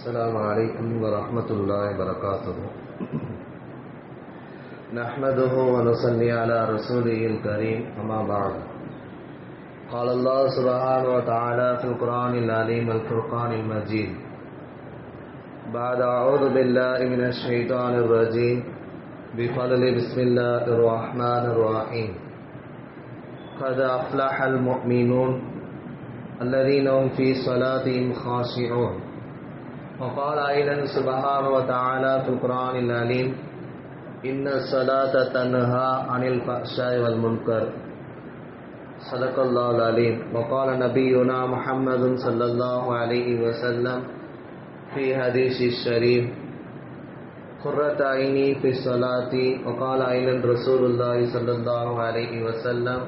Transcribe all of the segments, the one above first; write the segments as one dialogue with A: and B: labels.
A: السلام عليكم ورحمة الله وبركاته. نحمده ونصلي على رسوله الكريم. أما بعد. قال الله سبحانه وتعالى في القرآن العليم الفرقان المجيد. بعد أعوذ بالله من الشيطان الرجيم. بفضل بسم الله الرحمن الرحيم. قد أفلح المؤمنون الذين هم في صلاتهم خاشعون. وقال أيضا سبحانه وتعالى في القرآن العليم إن الصلاة تنهى عن الفحشاء والمنكر. صدق الله العليم. وقال نبينا محمد صلى الله عليه وسلم في حديث الشريف قرة عيني في الصلاة. وقال أيضا رسول الله صلى الله عليه وسلم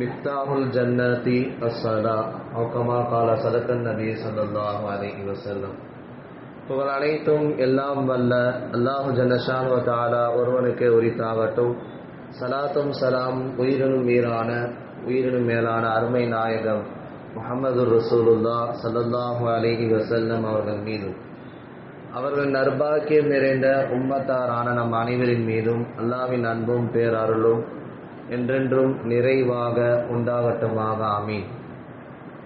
A: Miftahul ஜன்னதி அஸ்ஸலா comma கால சதக்கன் நபி ஸல்லல்லாஹு அலைஹி வசல்லம் புகழ் அனைத்தும் எல்லாம் வல்ல அல்லாஹு ஜன்னஷான் வத்தாலா தஆலா ஒருவனுக்கு உரித்தாகட்டும் சலாத்தும் சலாம் உயிரினும் மீறான உயிரினும் மேலான அருமை நாயகம் முகமது ரசூலுல்லா சல்லாஹு அலைஹி வசல்லம் அவர்கள் மீதும் அவர்கள் நர்பாக்கியம் நிறைந்த உம்மத்தாரான நம் அனைவரின் மீதும் அல்லாவின் அன்பும் பேரருளும் என்றென்றும் நிறைவாக உண்டாகட்டுமாக. ஆமீன்.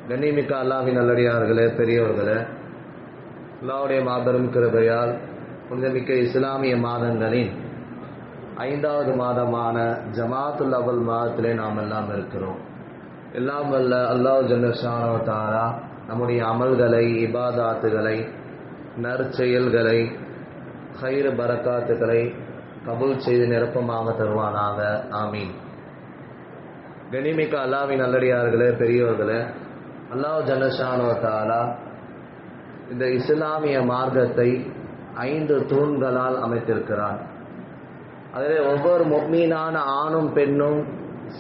A: கண்ணிமிக்க அல்லாவின் நல்லடியார்களே பெரியவர்களே அல்லாவுடைய மாபெரும் கிருபையால் புனிதமிக்க இஸ்லாமிய மாதங்களின் ஐந்தாவது மாதமான ஜமாத்துல் அவல் மாதத்திலே நாம் எல்லாம் இருக்கிறோம். எல்லாம் வல்ல அல்லாஹ் ஜன்னஷானோ தாரா நம்முடைய அமல்களை இபாதாத்துகளை நற்செயல்களை ஹைர பரக்காத்துகளை கபூல் செய்து நிரப்பமாக தருவானாக. ஆமீன். கனிமிக்க அல்லாவின் நல்லடியார்களே பெரியவர்களே அல்லாஹ் ஜனஷானோ தாலா இந்த இஸ்லாமிய மார்க்கத்தை ஐந்து தூண்களால் அமைத்திருக்கிறார். அதிலே ஒவ்வொரு முக்மீனான ஆணும் பெண்ணும்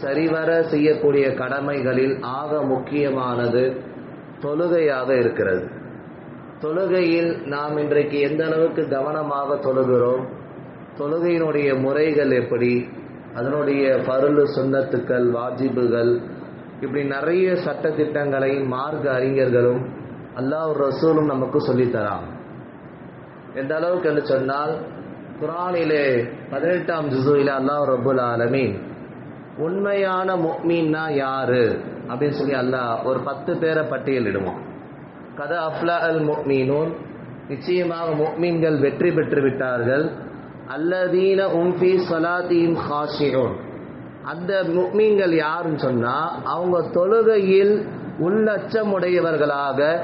A: சரிவர செய்யக்கூடிய கடமைகளில் ஆக முக்கியமானது தொழுகையாக இருக்கிறது. தொழுகையில் நாம் இன்றைக்கு எந்த அளவுக்கு கவனமாக தொழுகிறோம்? தொழுகையினுடைய முறைகள் எப்படி? அதனுடைய பருளு சுண்ணத்துக்கள் வாஜிபுகள் இப்படி நிறைய சட்ட திட்டங்களை மார்க்க அறிஞர்களும் அல்லாஹ் ரசூலும் நமக்கு சொல்லித்தராங்க. எந்த அளவுக்கு என்று சொன்னால் குரானிலே பதினெட்டாம் ஜுசூல அல்லாஹ் ரபுல் ஆலமீன் உண்மையான முக்மீன்னா யாரு? அப்படின்னு சொல்லி அல்லாஹ் ஒரு பத்து பேரை பட்டியலிடுவோம் கத அஃப்லா அல் முக்மீனூன் நிச்சயமாக முக்மீன்கள் வெற்றி பெற்று விட்டார்கள். அல்லதீன உம்பி சலாத்தீம் ஹாஷியோன் அந்த முக்மீன்கள் யாருன்னு சொன்னா அவங்க தொழுகையில் உள்ளச்சமுடையவர்களாக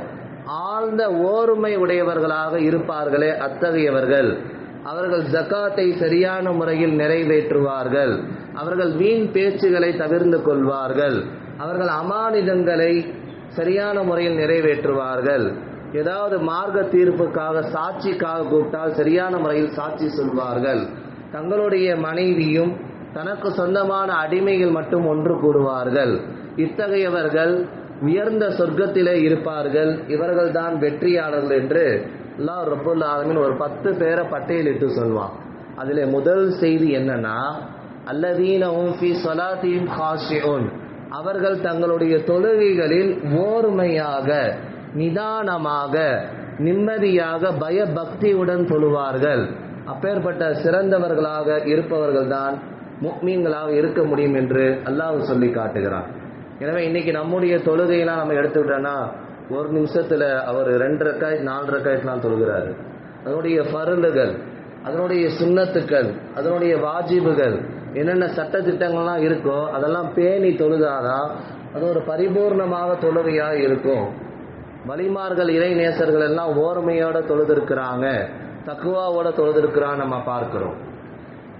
A: ஆழ்ந்த ஓர்மை உடையவர்களாக இருப்பார்களே அத்தகையவர்கள். அவர்கள் ஜக்காத்தை சரியான முறையில் நிறைவேற்றுவார்கள். அவர்கள் வீண் பேச்சுகளை தவிர்ந்து கொள்வார்கள். அவர்கள் அமானிதங்களை சரியான முறையில் நிறைவேற்றுவார்கள். ஏதாவது மார்க்க தீர்ப்புக்காக சாட்சிக்காக கூப்பிட்டால் சரியான முறையில் சாட்சி சொல்வார்கள். தங்களுடைய மனைவியும் தனக்கு சொந்தமான அடிமைகள் மட்டும் ஒன்று கூடுவார்கள் இத்தகையவர்கள் உயர்ந்த சொர்க்கத்திலே இருப்பார்கள். இவர்கள் தான் வெற்றியாளர்கள் என்று அல்லாஹ் ரபுல் ஆலமின் ஒரு பத்து பேரை பட்டியலிட்டு சொல்வான். அதில் முதல் செய்தி என்னன்னா அல்லதீன ஃபி சலாத்தீம் ஹாஷியோன் அவர்கள் தங்களுடைய தொழுகைகளில் ஓர்மையாக நிதானமாக நிம்மதியாக பயபக்தியுடன் தொழுவார்கள் அப்பேற்பட்ட சிறந்தவர்களாக இருப்பவர்கள் தான் முக்மீன்களாக இருக்க முடியும் என்று அல்லாஹ் சொல்லி காட்டுகிறான். எனவே இன்னைக்கு நம்முடைய தொழுகையெல்லாம் நம்ம எடுத்துக்கிட்டோன்னா ஒரு நிமிஷத்துல அவர் ரெண்டு ரக்காய் நாலு ரெக்காய்ட்லாம் தொழுகிறாரு. அதனுடைய பருளுகள் அதனுடைய சுண்ணத்துக்கள் அதனுடைய வாஜிபுகள் என்னென்ன சட்ட திட்டங்கள்லாம் இருக்கோ அதெல்லாம் பேணி தொழுதாதான் அது ஒரு பரிபூர்ணமாக தொழுகையாக இருக்கும். வலிமார்கள் இறை நேசர்கள் எல்லாம் ஓர்மையோட தொழுதிருக்கிறாங்க. தக்குவாவோட தொழுதிருக்கிறான் நம்ம பார்க்கிறோம்.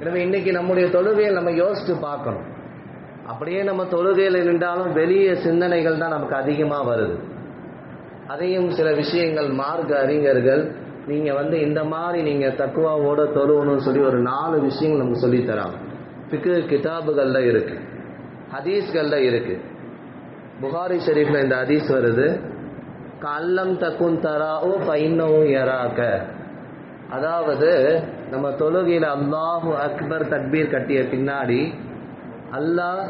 A: எனவே இன்னைக்கு நம்முடைய தொழுகையை நம்ம யோசித்து பார்க்கணும். அப்படியே நம்ம தொழுகையில் நின்றாலும் வெளியே சிந்தனைகள் தான் நமக்கு அதிகமாக வருது. அதையும் சில விஷயங்கள் மார்க்க அறிஞர்கள் நீங்கள் வந்து இந்த மாதிரி நீங்கள் தக்குவாவோட தொழுவணும்னு சொல்லி ஒரு நாலு விஷயங்கள் நமக்கு சொல்லித்தராங்க. பிக்கு கிதாபுகளில் இருக்கு. ஹதீஸ்களில் இருக்கு. புகாரி ஷெரீஃபில் இந்த ஹதீஸ் வருது. கல்லம் தக்குன் தராவு பைனவும் எராக்க அதாவது நம்ம தொழுகையில் அல்லாஹு அக்பர் தக்பீர் கட்டிய பின்னாடி அல்லாஹ்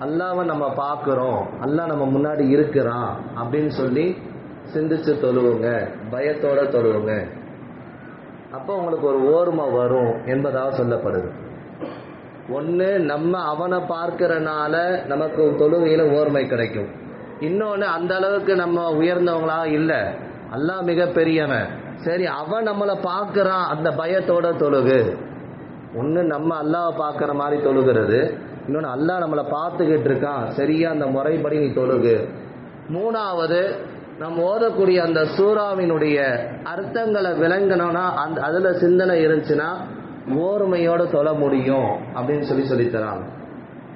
A: அல்லாவை நம்ம பார்க்குறோம். அல்லாஹ் நம்ம முன்னாடி இருக்கிறான் அப்படின்னு சொல்லி சிந்திச்சு தொழுவுங்க. பயத்தோட தொழுவுங்க. அப்போ உங்களுக்கு ஒரு ஓர்மை வரும் என்பதாக சொல்லப்படுது. ஒன்று நம்ம அவனை பார்க்கறனால நமக்கு தொழுகையில் ஓர்மை கிடைக்கும். இன்னொன்று அந்த அளவுக்கு நம்ம உயர்ந்தவங்களா இல்லை. அல்லாஹ் மிக பெரியவன் சரி அவன் நம்மளை பார்க்குறான். அந்த பயத்தோட தொழுகு. ஒன்று நம்ம அல்லாவை பார்க்குற மாதிரி தொழுகிறது. இன்னொன்று அல்லாஹ் நம்மளை பார்த்துக்கிட்டு இருக்கான். சரியா அந்த முறைப்படி நீ தொழுகு. மூணாவது நம்ம ஓதக்கூடிய அந்த சூறாவினுடைய அர்த்தங்களை விளங்கணும்னா அந்த அதில் சிந்தனை இருந்துச்சுன்னா ஓர்மையோட தொழ முடியும் அப்படின்னு சொல்லி சொல்லித்தராங்க.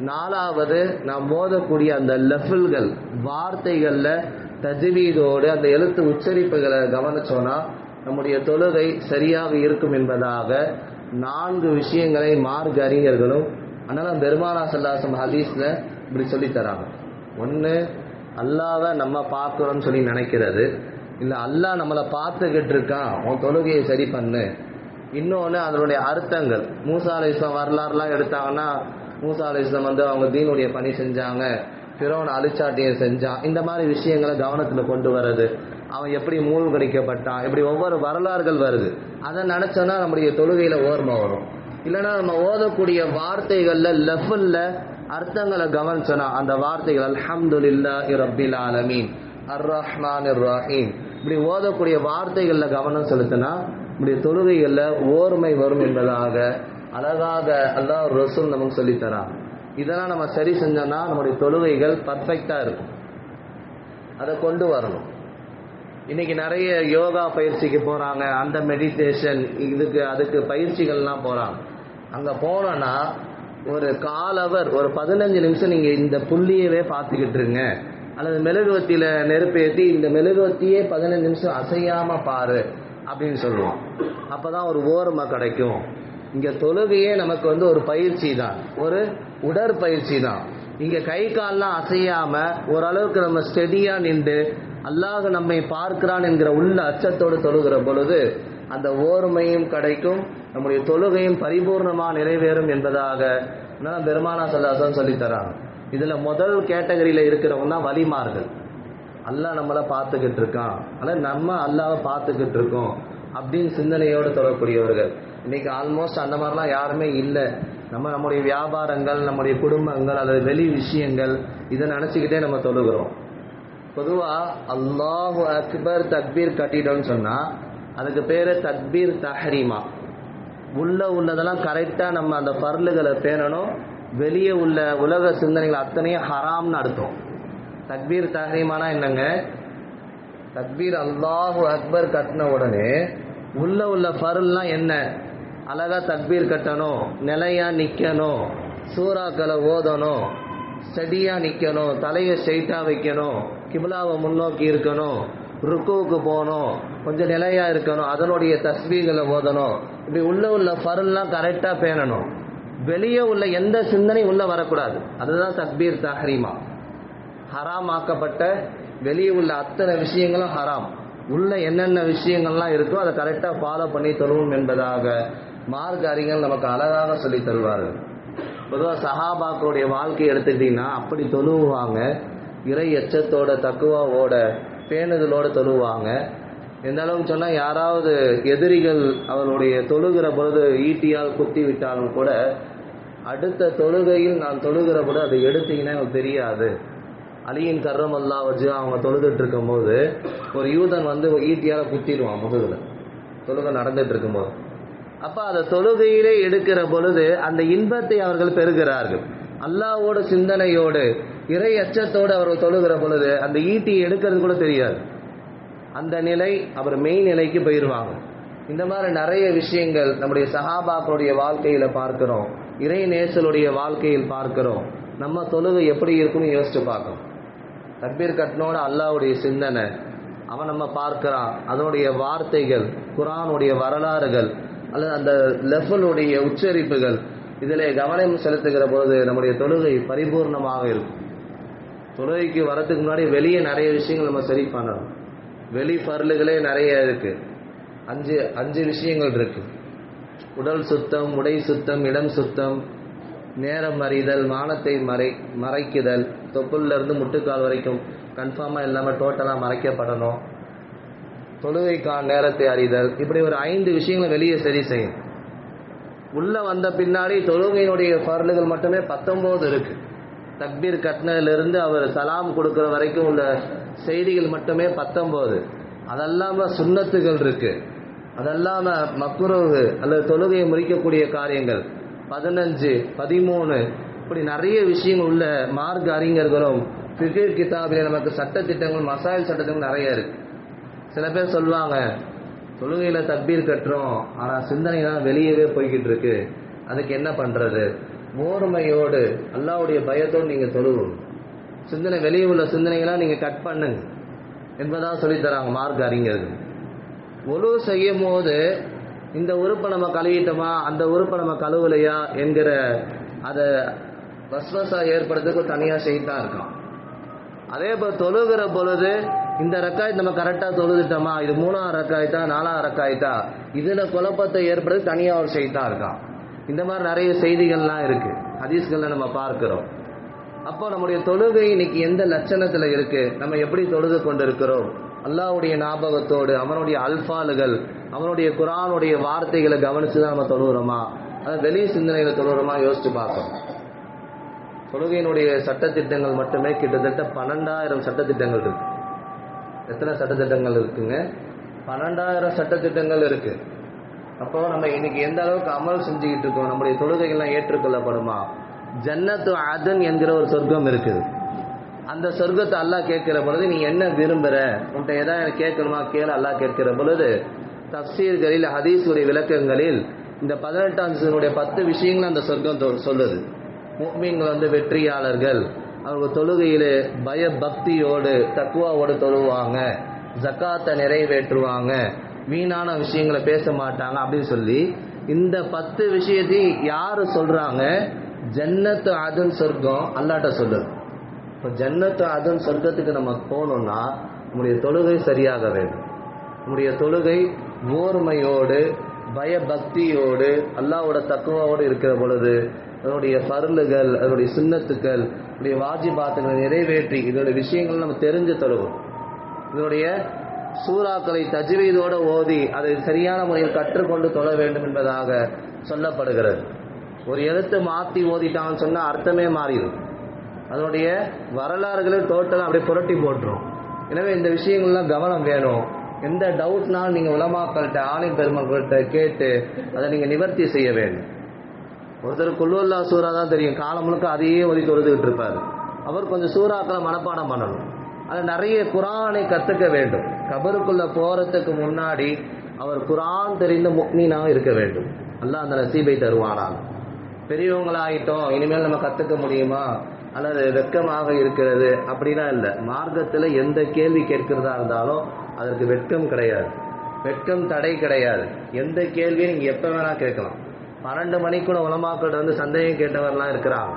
A: நாலாவது நாம் மோதக்கூடிய அந்த லெஃபல்கள் வார்த்தைகளில் தஜ்வீதோடு அந்த எழுத்து உச்சரிப்புகளை கவனிச்சோன்னா நம்முடைய தொழுகை சரியாக இருக்கும் என்பதாக நான்கு விஷயங்களை மார்க் அறிஞர்களும் அதனால பெருமானா சல்லாசம் ஹதீஸில் இப்படி சொல்லித்தராங்க ஒன்று அல்லாவை நம்ம பார்க்குறோம்னு சொல்லி நினைக்கிறது. இல்லை அல்லாஹ் நம்மளை பார்த்துக்கிட்டு இருக்கான் உன் தொழுகையை சரி பண்ணு. இன்னொன்று அதனுடைய அர்த்தங்கள். மூசா இஸ்லாம் வரலாறுலாம் எடுத்தாங்கன்னா மூசா அலை இஸ்லாம் வந்து அவங்க தீனுடைய பணி செஞ்சாங்க. பிறவன் அழிச்சாட்டியம் செஞ்சான். இந்த மாதிரி விஷயங்களை கவனத்தில் கொண்டு வர்றது. அவன் எப்படி மூழ்கடிக்கப்பட்டான்? இப்படி ஒவ்வொரு வரலாறுகள் வருது. அதை நினச்சோன்னா நம்முடைய தொழுகையில் ஓர்மை வரும். இல்லைன்னா நம்ம ஓதக்கூடிய வார்த்தைகளில் லெஃபல்ல அர்த்தங்களை கவனிச்சோன்னா அந்த வார்த்தைகள் அல்ஹம்துலில்லா ரப்பில் ஆலமீன். அர் ரஹ்மான் ரஹீம் இப்படி ஓதக்கூடிய வார்த்தைகளில் கவனம் செலுத்தினா இப்படி தொழுகைகளில் ஓர்மை வரும் என்பதாக அழகாக அல்லாஹ் ரசூல் நமக்கு சொல்லித்தரான் இதெல்லாம் நம்ம சரி செஞ்சோம்னா நம்முடைய தொழுகைகள் பர்ஃபெக்டாக இருக்கும். அதை கொண்டு வரணும். இன்னைக்கு நிறைய யோகா பயிற்சிக்கு போகிறாங்க அந்த மெடிடேஷன் இதுக்கு அதுக்கு பயிற்சிகள்லாம் போகிறாங்க அங்கே போனோன்னா ஒரு கால் அவர் ஒரு பதினஞ்சு நிமிஷம் நீங்கள் இந்த புள்ளியவே பார்த்துக்கிட்டு இருங்க. அல்லது மெழுகுவத்தியில் நெருப்பு ஏற்றி இந்த மெழுகுவத்தியே பதினஞ்சு நிமிஷம் அசையாமல் பாரு அப்படின்னு சொல்லுவோம். அப்போ தான் ஒரு ஓரமாக கிடைக்கும். இங்க தொழுகையே நமக்கு வந்து ஒரு பயிற்சி தான். ஒரு உடற்பயிற்சி தான். இங்க கை கால்லாம் அசையாம ஓரளவுக்கு நம்ம ஸ்டெடியா நின்று அல்லாஹ் நம்மை பார்க்கிறான் என்கிற உள்ள அச்சத்தோடு தொழுகிற பொழுது அந்த ஓர்மையும் கிடைக்கும் நம்முடைய தொழுகையும் பரிபூர்ணமா நிறைவேறும் என்பதாக பெருமானா சல்ராசன் சொல்லித்தரான் இதில் இதுல முதல் கேட்டகரியில இருக்கிறவங்க தான் வலிமார்கள். அல்லாஹ் நம்மளை பார்த்துக்கிட்டு இருக்கான். ஆனால் நம்ம அல்லாவை பார்த்துக்கிட்டு இருக்கோம் அப்படின்னு சிந்தனையோடு தொடரக்கூடியவர்கள் இன்னைக்கு ஆல்மோஸ்ட் அந்த மாதிரிலாம் யாருமே இல்லை. நம்ம நம்முடைய வியாபாரங்கள் நம்முடைய குடும்பங்கள் அல்லது வெளி விஷயங்கள் இதை நினச்சிக்கிட்டே நம்ம தொழுகிறோம். பொதுவாக அல்லாஹு அக்பர் தக்பீர் கட்டிட்டோம்னு சொன்னால் அதுக்கு பேர் தக்பீர் தஹரிமா. உள்ளே உள்ளதெல்லாம் கரெக்டாக நம்ம அந்த பர்லுகளை பேணணும். வெளியே உள்ள உலக சிந்தனைகள் அத்தனையும் ஹராம்னு அர்த்தம். தக்பீர் தஹரிமானா என்னங்க? தக்பீர் அல்லாஹு அக்பர் கட்டின உடனே உள்ள உள்ள பருள்லாம் என்ன? அழகாக தக்பீர் கட்டணும் நிலையாக நிற்கணும் சூறாக்களை ஓதணும் ஸ்டடியாக நிற்கணும் தலையை ஸ்ட்ரைட்டாக வைக்கணும் கிபிலாவை முன்னோக்கி இருக்கணும் ருக்குவுக்கு போகணும் கொஞ்சம் நிலையாக இருக்கணும் அதனுடைய தஸ்பீகளை ஓதணும். இப்படி உள்ள உள்ள பருள்லாம் கரெக்டாக பேணணும். வெளியே உள்ள எந்த சிந்தனையும் உள்ளே வரக்கூடாது. அதுதான் தக்பீர் தஹரீமா. ஹராம் ஆக்கப்பட்ட வெளியே உள்ள அத்தனை விஷயங்களும் ஹராம். உள்ள என்னென்ன விஷயங்கள்லாம் இருக்கோ அதை கரெக்டாக ஃபாலோ பண்ணி தொழுவோம் என்பதாக மார்க் நமக்கு அழகாக சொல்லி தருவார்கள். பொதுவாக சஹாபாக்களுடைய வாழ்க்கையை எடுத்துக்கிட்டிங்கன்னா அப்படி தொழுவாங்க இறை எச்சத்தோட தக்குவாவோட பேணுதலோட தொழுவாங்க. எந்த அளவுக்கு சொன்னால் யாராவது எதிரிகள் அவருடைய தொழுகிற பொழுது ஈட்டியால் குத்தி விட்டாலும் கூட அடுத்த தொழுகையில் நான் தொழுகிற பொழுது அதை எடுத்தீங்கன்னா எனக்கு தெரியாது. அலியின் கர்ரம் அல்லா வச்சு அவங்க தொழுதுட்டு இருக்கும்போது ஒரு யூதன் வந்து ஈட்டியால் குத்திடுவான் முதுகில். தொழுகை நடந்துட்டு இருக்கும்போது. அப்ப அதை தொழுகையிலே எடுக்கிற பொழுது அந்த இன்பத்தை அவர்கள் பெறுகிறார்கள். அல்லாவோட சிந்தனையோடு இறை அச்சத்தோடு அவர்கள் தொழுகிற பொழுது அந்த ஈட்டி எடுக்கிறது கூட தெரியாது. அந்த நிலை அவர் மெய் நிலைக்கு போயிடுவாங்க இந்த மாதிரி நிறைய விஷயங்கள் நம்முடைய சஹாபாக்களுடைய வாழ்க்கையில பார்க்கிறோம். இறை நேசலுடைய வாழ்க்கையில் பார்க்கிறோம். நம்ம தொழுகை எப்படி இருக்குன்னு யோசிச்சு பார்க்கணும். தப்பீர் கட்டினோட அல்லாவுடைய சிந்தனை அவன் நம்ம பார்க்கிறான். அதனுடைய வார்த்தைகள் குரானுடைய வரலாறுகள் அல்லது அந்த லெஃபலுடைய உச்சரிப்புகள் இதில் கவனம் செலுத்துகிற பொழுது நம்முடைய தொழுகை பரிபூர்ணமாக இருக்கும். தொழுகைக்கு வரத்துக்கு முன்னாடி வெளியே நிறைய விஷயங்கள் நம்ம சரி பண்ணணும். வெளி பருளுகளே நிறைய இருக்கு. அஞ்சு அஞ்சு விஷயங்கள் இருக்கு. உடல் சுத்தம் உடை சுத்தம் இடம் சுத்தம் நேரம் அறிதல் மானத்தை மறை மறைக்குதல் தொப்புள்ள இருந்து முட்டுக்கால் வரைக்கும் கன்ஃபார்மாக இல்லாமல் டோட்டலாக மறைக்கப்படணும். தொழுகைக்கான நேரத்தை அறிதல். இப்படி ஒரு ஐந்து விஷயங்களை வெளியே சரி செய்யும். உள்ள வந்த பின்னாடி தொழுகையினுடைய பரலுகள் மட்டுமே பத்தொன்பது இருக்கு. தக்பீர் கட்டினதிலிருந்து அவர் சலாம் கொடுக்குற வரைக்கும் உள்ள செய்திகள் மட்டுமே பத்தொம்போது அதெல்லாம சுண்ணத்துகள் இருக்கு. அதெல்லாம மக்குறவு அல்லது தொழுகையை முறிக்கக்கூடிய காரியங்கள். பதினஞ்சு பதிமூணு இப்படி நிறைய விஷயங்கள் உள்ள மார்க் அறிஞர்களும் கிரிக்கெட் கிதாபில் நமக்கு சட்டத்திட்டங்கள் மசாயல் சட்டத்திட்டங்கள் நிறைய இருக்கு. சில பேர் சொல்லுவாங்க தொழுகையில தக்பீர் கட்டுறோம் ஆனா சிந்தனை தான் வெளியவே போய்கிட்டு இருக்கு. அதுக்கு என்ன பண்றது? ஓர்மையோடு அல்லாவுடைய பயத்தோடு நீங்க தொழுவும். சிந்தனை வெளியே உள்ள சிந்தனைகளாம் நீங்க கட் பண்ணுங்க. என்பதான் சொல்லித் தராங்க மார்க் அறிஞர்கள். ஒழு செய்யும் போது இந்த உறுப்பை நம்ம கழுவிட்டோமா அந்த உறுப்பை நம்ம கழுவலையா என்கிற அதை வஸ்வசா ஏற்படுறதுக்கு தனியாக செய்தான் இருக்கான். அதே போல் தொழுகிற பொழுது இந்த ரக்காய் நம்ம கரெக்டாக தொழுதுட்டோமா இது மூணாவது ரக்காய்த்தா நாலாவது ரக்காய்த்தா? இதில் குழப்பத்தை ஏற்படுறது தனியாக ஒரு செய்தான் இருக்கான் இந்த மாதிரி நிறைய செய்திகள்லாம் இருக்குது ஹதீஸ்களில் நம்ம பார்க்குறோம். அப்போ நம்முடைய தொழுகை இன்னைக்கு எந்த லட்சணத்தில் இருக்குது நம்ம எப்படி தொழுது கொண்டிருக்கிறோம்? அல்லாவுடைய ஞாபகத்தோடு அவனுடைய அல்பாலுகள் அவனுடைய குரானுடைய வார்த்தைகளை கவனித்து தான் நம்ம தொழுகிறோமா? அதை வெளி சிந்தனைகளை தொழுகிறோமா? யோசித்து பார்க்கணும் தொழுகையினுடைய சட்டத்திட்டங்கள் மட்டுமே கிட்டத்தட்ட பன்னெண்டாயிரம் சட்டத்திட்டங்கள் இருக்குது எத்தனை சட்டத்திட்டங்கள் இருக்குங்க? பன்னெண்டாயிரம் சட்டத்திட்டங்கள் இருக்கு. அப்போ நம்ம இன்னைக்கு எந்த அளவுக்கு அமல் செஞ்சுக்கிட்டு இருக்கோம்? நம்முடைய தொழுகைகள்லாம் ஏற்றுக்கொள்ளப்படுமா? ஜன்னத்து அதன் என்கிற ஒரு சொர்க்கம் இருக்குது. அந்த சொர்க்கத்தை அல்லாஹ் கேட்கிற பொழுது நீ என்ன விரும்புற? உன்கிட்ட எதாவது எனக்கு கேட்கணுமா? கேளு. அல்லாஹ் கேட்கிற பொழுது தப்சீர்களில் ஹதீஸுடைய விளக்கங்களில் இந்த பதினெட்டாம் சீனுடைய பத்து விஷயங்கள் அந்த சொர்க்கம் சொல்லுது. முக்மீன்கள் வந்து வெற்றியாளர்கள். அவங்க தொழுகையில் பயபக்தியோடு தக்குவாவோடு தொழுவாங்க. ஜக்காத்தை நிறைவேற்றுவாங்க. வீணான விஷயங்களை பேச மாட்டாங்க அப்படின்னு சொல்லி இந்த பத்து விஷயத்தையும் யார் சொல்கிறாங்க ஜன்னத்து அதன் சொர்க்கம் அல்லாட்ட சொல்லுது. இப்போ ஜன்னத்து அதன் சொர்க்கத்துக்கு நம்ம போகணும்னா நம்முடைய தொழுகை சரியாக வேண்டும். நம்முடைய தொழுகை ஓர்மையோடு பயபக்தியோடு அல்லாவோட தக்குவாவோடு இருக்கிற பொழுது அதனுடைய பருளுகள் அதனுடைய சுண்ணத்துக்கள் அதனுடைய வாஜிபாத்துகளை நிறைவேற்றி இதனுடைய விஷயங்கள் நம்ம தெரிஞ்சு தருவோம். இதனுடைய சூறாக்களை தஜ்வீதோட ஓதி அதை சரியான முறையில் கற்றுக்கொண்டு தொழ வேண்டும் என்பதாக சொல்லப்படுகிறது. ஒரு எழுத்து மாற்றி ஓதிட்டான்னு சொன்னால் அர்த்தமே மாறிடும். அதனுடைய வரலாறுகளை டோட்டலாக அப்படியே புரட்டி போட்டுரும். எனவே இந்த விஷயங்கள்லாம் கவனம் வேணும். எந்த டவுட்னாலும் நீங்கள் உலமாக்கள்கிட்ட ஆலிம் பெருமக்கள்கிட்ட கேட்டு அதை நீங்கள் நிவர்த்தி செய்ய வேண்டும். ஒருத்தர் குல்லுல்லா சூறா தான் தெரியும். காலம் முழுக்க அதையே ஒதி தொழுதுகிட்டு இருப்பார். அவர் கொஞ்சம் சூறாக்களை மனப்பாடம் பண்ணணும். அது நிறைய குரானை கற்றுக்க வேண்டும். கபருக்குள்ளே போகிறதுக்கு முன்னாடி அவர் குரான் தெரிந்த முக்மீனாக இருக்க வேண்டும். அல்லாஹ் அந்த நசீபை தருவானால் பெரியவங்களாயிட்டோம். இனிமேல் நம்ம கற்றுக்க முடியுமா? அல்லது வெட்கமாக இருக்கிறது? அப்படிலாம் இல்லை. மார்க்கத்தில் எந்த கேள்வி கேட்கிறதா இருந்தாலும் அதற்கு வெட்கம் கிடையாது. வெட்கம் தடை கிடையாது. எந்த கேள்வியும் நீங்கள் எப்போ வேணால் கேட்கலாம். பன்னெண்டு மணிக்குள்ள உலமாக்கள் வந்து சந்தேகம் கேட்டவர்லாம் இருக்கிறாங்க.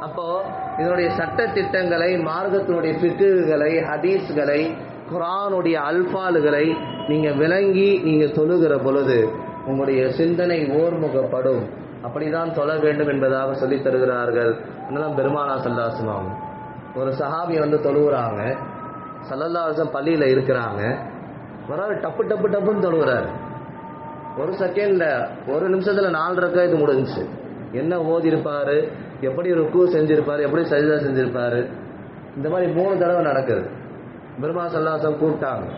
A: அப்போது இதனுடைய சட்ட திட்டங்களை மார்க்கத்தினுடைய பிக்குகளை ஹதீஸ்களை குரானுடைய அல்பாலுகளை நீங்கள் விளங்கி நீங்கள் தொழுகிற பொழுது உங்களுடைய சிந்தனை ஓர்முகப்படும். அப்படிதான் சொல்ல வேண்டும் என்பதாக சொல்லித் தருகிறார்கள். அதெல்லாம் பெருமானா சல்லாசுமாம் ஒரு சஹாபி வந்து தொழுகிறாங்க சல்லல்லாசம் பள்ளியில் இருக்கிறாங்க. ஒரு டப்பு டப்பு டப்புன்னு தொழுகிறாரு ஒரு செகண்ட்ல ஒரு நிமிஷத்துல நாலு இது முடிஞ்சிச்சு. என்ன ஓதி இருப்பாரு எப்படி ருக்கு செஞ்சிருப்பாரு? எப்படி சரிதா செஞ்சிருப்பாரு? இந்த மாதிரி மூணு தடவை நடக்குது. பிரம்மா சல்லாசம் கூப்பிட்டாங்க.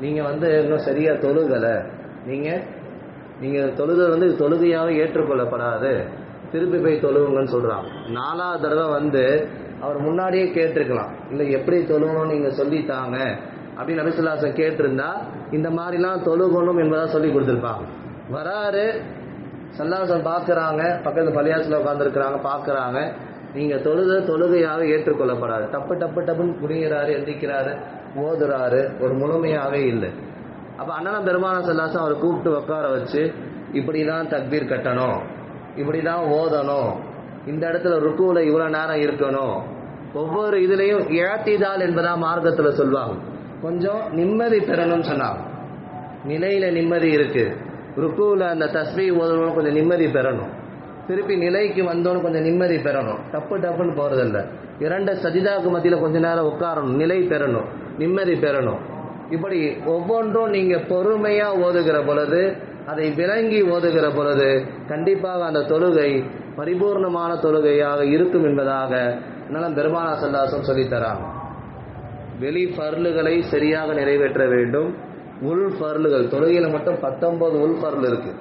A: நீங்க வந்து இன்னும் சரியா தொழுகலை. நீங்க நீங்க தொழுகை வந்து தொழுகையாக ஏற்றுக்கொள்ளப்படாது. திருப்பி போய் தொழுவுங்கன்னு சொல்றாங்க. நாலாவது தடவை வந்து அவர் முன்னாடியே கேட்டிருக்கலாம். இல்லை எப்படி தொழுகணும் நீங்கள் சொல்லித்தாங்க. அப்படின்னு நபிசுல்லாசன் கேட்டிருந்தா இந்த மாதிரிலாம் தொழுகணும் என்பதாக சொல்லி கொடுத்துருப்பாங்க. வராரு சல்லாசன் பார்க்குறாங்க பக்கத்து பள்ளியாசில் உட்காந்துருக்குறாங்க பார்க்குறாங்க. நீங்கள் தொழுத தொழுகையாக ஏற்றுக்கொள்ளப்படாது. டப்பு டப்பு டப்புன்னு புரிகிறாரு எந்திக்கிறாரு ஓதுறாரு ஒரு முழுமையாகவே இல்லை. அப்போ அண்ணன பெருமான சல்லாசன் அவரை கூப்பிட்டு உட்கார வச்சு இப்படி தான் தக்பீர் கட்டணும் இப்படி தான் ஓதணும் இந்த இடத்துல ருக்குவில் இவ்வளோ நேரம் இருக்கணும். ஒவ்வொரு இதுலேயும் இழத்திதால் என்பதா மார்க்கத்தில் சொல்லுவாங்க கொஞ்சம் நிம்மதி பெறணும்னு சொன்னாங்க. நிலையில நிம்மதி இருக்கு. ருக்குவில் அந்த தஸ்மி ஓதணும் கொஞ்சம் நிம்மதி பெறணும். திருப்பி நிலைக்கு வந்தோன்னு கொஞ்சம் நிம்மதி பெறணும். டப்பு டப்புன்னு போறதில்ல. இரண்டு சஜிதாவுக்கு மத்தியில் கொஞ்ச நேரம் உட்காரணும். நிலை பெறணும். நிம்மதி பெறணும். இப்படி ஒவ்வொன்றும் நீங்க பொறுமையா ஓதுகிற பொழுது அதை விளங்கி ஓதுகிற பொழுது கண்டிப்பாக அந்த தொழுகை பரிபூர்ணமான தொழுகையாக இருக்கும் என்பதாக நலம் பெருமானா சல்லாசம் சொல்லித்தராங்க வெளி பருளுகளை சரியாக நிறைவேற்ற வேண்டும். உள் பருளுகள் தொழுகையில் மட்டும் பத்தொன்பது உள் ஃபர்ல் இருக்கு.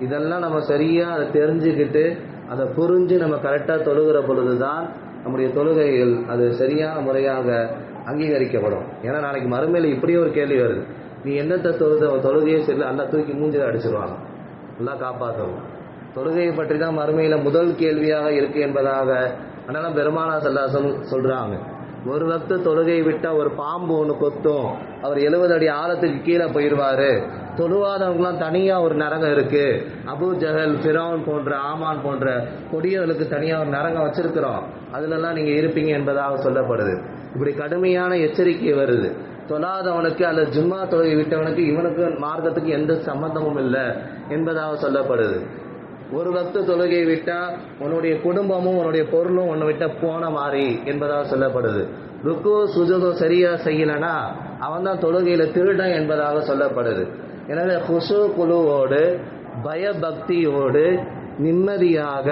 A: இதெல்லாம் நம்ம சரியாக அதை தெரிஞ்சுக்கிட்டு அதை புரிஞ்சு நம்ம கரெக்டாக தொழுகிற பொழுதுதான் நம்முடைய தொழுகைகள் அது சரியான முறையாக அங்கீகரிக்கப்படும். ஏன்னா நாளைக்கு மறுமையில் இப்படி ஒரு கேள்வி வருது. நீ எந்தெந்த தொழுத தொழுகையே சரி நல்லா தூக்கி மூஞ்சில அடிச்சிருவாங்க. நல்லா காப்பாற்றவும் தொழுகையை பற்றி தான் மறுமையில முதல் கேள்வியாக இருக்கு என்பதாக அதனால பெருமானா சல்லாசம் சொல்றாங்க. ஒரு பக்த தொழுகையை விட்டா ஒரு பாம்பு ஒன்று கொத்தும் அவர் எழுபது அடி ஆழத்துக்கு கீழே போயிடுவாரு தொழுவாதவங்களாம் தனியாக ஒரு நரகம் இருக்கு. அபு ஜஹல் ஃபிரௌன் போன்ற ஆமான் போன்ற கொடியவர்களுக்கு தனியாக ஒரு நரகம் வச்சிருக்கிறோம். அதுலலாம் நீங்கள் இருப்பீங்க என்பதாக சொல்லப்படுது. இப்படி கடுமையான எச்சரிக்கை வருது. தொழாதவனுக்கு அல்லது ஜும்மா தொழுகை விட்டவனுக்கு இவனுக்கு மார்க்கத்துக்கு எந்த சம்பந்தமும் இல்லை என்பதாக சொல்லப்படுது. ஒரு பக்த தொழுகையை விட்டா உன்னுடைய குடும்பமும் உன்னுடைய பொருளும் உன்னை விட்ட போன மாதிரி என்பதாக சொல்லப்படுது. ருக்கு சுஜுகம் சரியா செய்யலனா அவன் தான் தொழுகையில திருடன் என்பதாக சொல்லப்படுது. எனவே குசு குழுவோடு பயபக்தியோடு நிம்மதியாக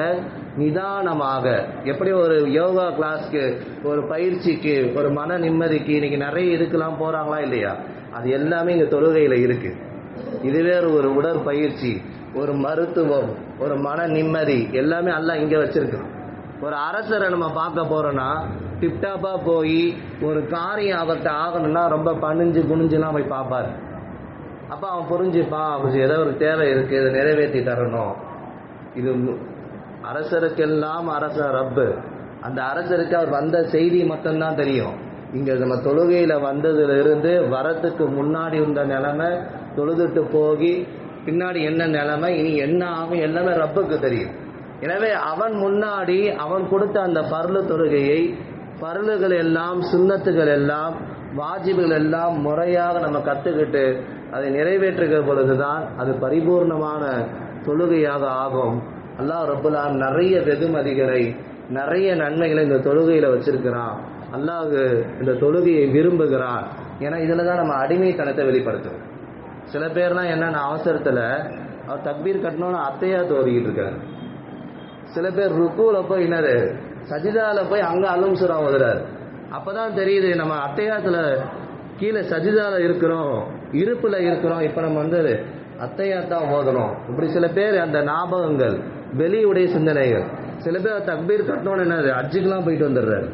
A: நிதானமாக எப்படி ஒரு யோகா கிளாஸ்க்கு ஒரு பயிற்சிக்கு ஒரு மன நிம்மதிக்கு இன்னைக்கு நிறைய இதுக்கெல்லாம் போறாங்களா இல்லையா? அது எல்லாமே இங்க தொழுகையில இருக்கு. இதுவே ஒரு உடற்பயிற்சி. ஒரு மருத்துவம் ஒரு மன நிம்மதி எல்லாமே எல்லாம் இங்கே வச்சிருக்கு. ஒரு அரசரை நம்ம பார்க்க போகிறோன்னா டிப்டாப்பாக போய் ஒரு காரியம் அவர்கிட்ட ஆகணும்னா ரொம்ப பணிஞ்சு குனிஞ்சுலாம் போய் பார்ப்பாரு. அப்போ அவன் புரிஞ்சுப்பான் அவனுக்கு ஏதோ ஒரு தேவை இருக்குது இதை நிறைவேற்றி தரணும். இது அரசருக்கெல்லாம் அரசர் ரப்பு. அந்த அரசருக்கு அவர் வந்த செய்தி மட்டும்தான் தெரியும். இங்கே நம்ம தொழுகையில் வந்ததுல இருந்து வரத்துக்கு முன்னாடி இருந்த நிலைமை தொழுதுட்டு போகி பின்னாடி என்ன நிலைமை? இனி என்ன ஆகும் எல்லாமே ரப்புக்கு தெரியும். எனவே அவன் முன்னாடி அவன் கொடுத்த அந்த பருளு தொழுகையை பருளுகள் எல்லாம் சுண்ணத்துகள் எல்லாம் வாஜிபுகள் எல்லாம் முறையாக நம்ம கற்றுக்கிட்டு அதை நிறைவேற்றுகிற பொழுதுதான் அது பரிபூர்ணமான தொழுகையாக ஆகும். அல்லாஹ் ரப்புல்லாம் நிறைய வெகுமதிகளை நிறைய நன்மைகளை இந்த தொழுகையில் வச்சிருக்கிறான். அல்லாஹ் இந்த தொழுகையை விரும்புகிறான். ஏன்னா இதில் தான் நம்ம அடிமைத்தனத்தை வெளிப்படுத்துவோம் சில பேர்லாம் என்னென்ன அவசரத்தில் அவர் தக்பீர் கட்டணும்னு அத்தையாக தோறிக்கிட்டு இருக்காரு. சில பேர் ருக்குவில் போய் என்னது சஜிதாவில் போய் அங்கே அலும் சுரா ஓதுறாரு அப்பதான் தெரியுது நம்ம அத்தையாத்தில் கீழே சஜிதாவில் இருக்கிறோம் இருப்பில் இருக்கிறோம் இப்போ நம்ம வந்து அத்தையாத்தான் ஓதணும். இப்படி சில பேர் அந்த ஞாபகங்கள் வெளியுடைய சிந்தனைகள். சில பேர் தக்பீர் கட்டணும்னு என்னது அஜுக்கெல்லாம் போயிட்டு வந்துடுறாரு.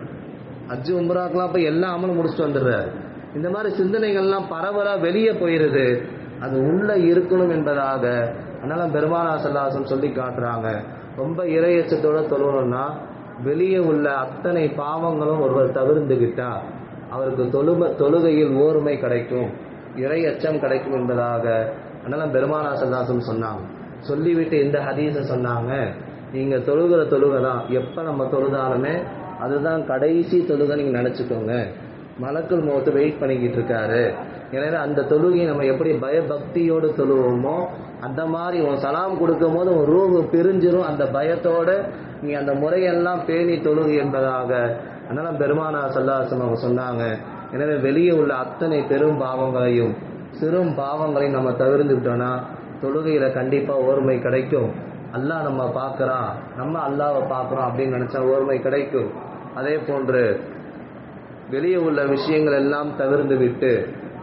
A: அஜு உம்ராக்கெலாம் போய் எல்லா அமலும் முடிச்சுட்டு வந்துடுறாரு. இந்த மாதிரி சிந்தனைகள்லாம் பரவலாக வெளியே போயிடுது அது உள்ள இருக்கணும் என்பதாக அதனால பெருமானா சல்லாசம் சொல்லி காட்டுறாங்க. ரொம்ப இறையச்சத்தோட தொழுவணும்னா வெளியே உள்ள அத்தனை பாவங்களும் ஒருவர் தவிர்ந்துகிட்டா அவருக்கு தொழும தொழுகையில் ஓர்மை கிடைக்கும் இறை அச்சம் கிடைக்கும் என்பதாக அதனால பெருமானா சல்லாசம் சொன்னாங்க. சொல்லிவிட்டு இந்த ஹதீஸை சொன்னாங்க. நீங்கள் தொழுகிற தொழுகை தான். எப்போ நம்ம தொழுதாலுமே அதுதான் கடைசி தொழுகை நீங்கள் நினச்சிக்கோங்க. மலக்குள் முகத்து வெயிட் பண்ணிக்கிட்டு இருக்காரு. எனவே அந்த தொழுகையை நம்ம எப்படி பயபக்தியோடு தொழுவோமோ அந்த மாதிரி உன் சலாம் கொடுக்கும் போது உன் ரூபு பிரிஞ்சிரும். அந்த பயத்தோட நீ அந்த முறையெல்லாம் பேணி தொழுகு என்பதாக அதனால் பெருமானா சல்லாசம் அவங்க சொன்னாங்க. எனவே வெளியே உள்ள அத்தனை பெரும் பாவங்களையும் சிறும் பாவங்களையும் நம்ம தவிர்த்துக்கிட்டோன்னா தொழுகையில் கண்டிப்பாக ஓர்மை கிடைக்கும். அல்லாஹ் நம்ம பார்க்குறான். நம்ம அல்லாவை பார்க்குறோம் அப்படின்னு நினச்சா ஓர்மை கிடைக்கும். அதே போன்று வெளியே உள்ள விஷயங்கள் எல்லாம் தவிர்த்து விட்டு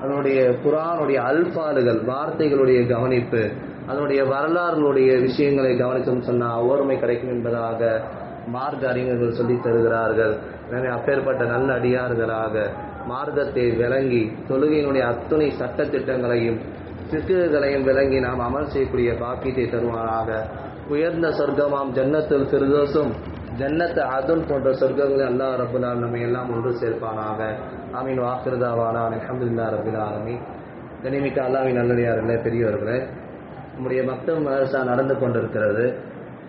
A: அதனுடைய குரானுடைய அல்பாடுகள் வார்த்தைகளுடைய கவனிப்பு அதனுடைய வரலாறுகளுடைய விஷயங்களை கவனிச்சோம்னு சொன்னால் ஓர்மை கிடைக்கும் என்பதாக மார்க்க அறிஞர்கள் சொல்லி தருகிறார்கள். எனவே அப்பேற்பட்ட நல்ல அடியார்களாக மார்க்கத்தை விளங்கி தொழுகையினுடைய அத்துணை சட்ட திட்டங்களையும் சிக்குகளையும் விளங்கி நாம் அமல் செய்யக்கூடிய பாக்கியத்தை தருவானாக. உயர்ந்த சொர்க்கமாம் ஜன்னத்தில் ஃபிர்தோஸும் ஜன்னத்து அதுல் போன்ற சொர்க்கங்களை அல்லாஹ் ரபுல்லால் நம்ம எல்லாம் ஒன்று சேர்ப்பானாக. ஆமீன். வாக்குறதாவானா அலமதுல்லா ரபுல் ஆலமி. கனிமிக்க அல்லாவின் நல்லடியார்களே பெரியவர்களே நம்முடைய மக்தம் மதரசா நடந்து கொண்டிருக்கிறது.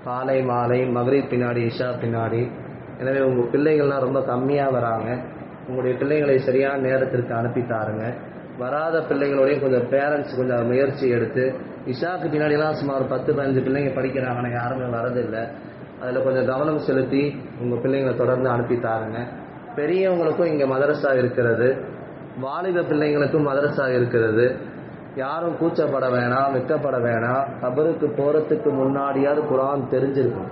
A: காலை மாலை மகரிப் பின்னாடி இஷா பின்னாடி. எனவே உங்கள் பிள்ளைகள்லாம் ரொம்ப கம்மியாக வராங்க. உங்களுடைய பிள்ளைகளை சரியான நேரத்திற்கு அனுப்பி தாருங்க. வராத பிள்ளைகளோடையும் கொஞ்சம் பேரண்ட்ஸ் கொஞ்சம் முயற்சி எடுத்து இஷாக்கு பின்னாடிலாம் சுமார் பத்து பதினஞ்சு பிள்ளைங்க படிக்கிறாங்கன்னு யாருமே வரதில்லை அதில் கொஞ்சம் கவனம் செலுத்தி உங்கள் பிள்ளைங்களை தொடர்ந்து அனுப்பி தாருங்க. பெரியவங்களுக்கும் இங்கே மதரசா இருக்கிறது. வாலிப பிள்ளைங்களுக்கும் மதரசா இருக்கிறது. யாரும் கூச்சப்பட வேணாம் வெக்கப்பட வேணாம். கபருக்கு போகிறதுக்கு முன்னாடியாவது குரான் தெரிஞ்சிருக்கும்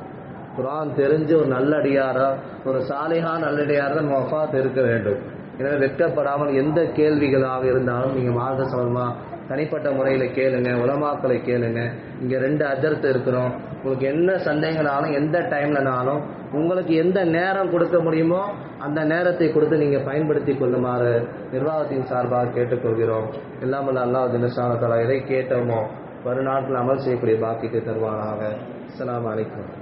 A: குரான் தெரிஞ்சு ஒரு நல்லடியாரா ஒரு சாலிஹா நல்லடியாரா நம்ம இருக்க வேண்டும். எனவே வெட்கப்படாமல் எந்த கேள்விகளாக இருந்தாலும் நீங்கள் மார்க்க சம்பந்தமாக தனிப்பட்ட முறையில் கேளுங்க உலமாக்களை கேளுங்க. இங்கே ரெண்டு அஜர்த்து இருக்கிறோம். உங்களுக்கு என்ன சந்தேகம்னாலும் எந்த டைம்லனாலும் உங்களுக்கு எந்த நேரம் கொடுக்க முடியுமோ அந்த நேரத்தை கொடுத்து நீங்கள் பயன்படுத்தி கொள்ளுமாறு நிர்வாகத்தின் சார்பாக கேட்டுக்கொள்கிறோம். எல்லாம் அல்லா அல்லாஹ் தினசானத்தலா எதை கேட்டோமோ வருநாட்டில் அமல் செய்யக்கூடிய பாக்கியத்தை தருவானாக. அஸ்ஸலாமு வலைக்கம்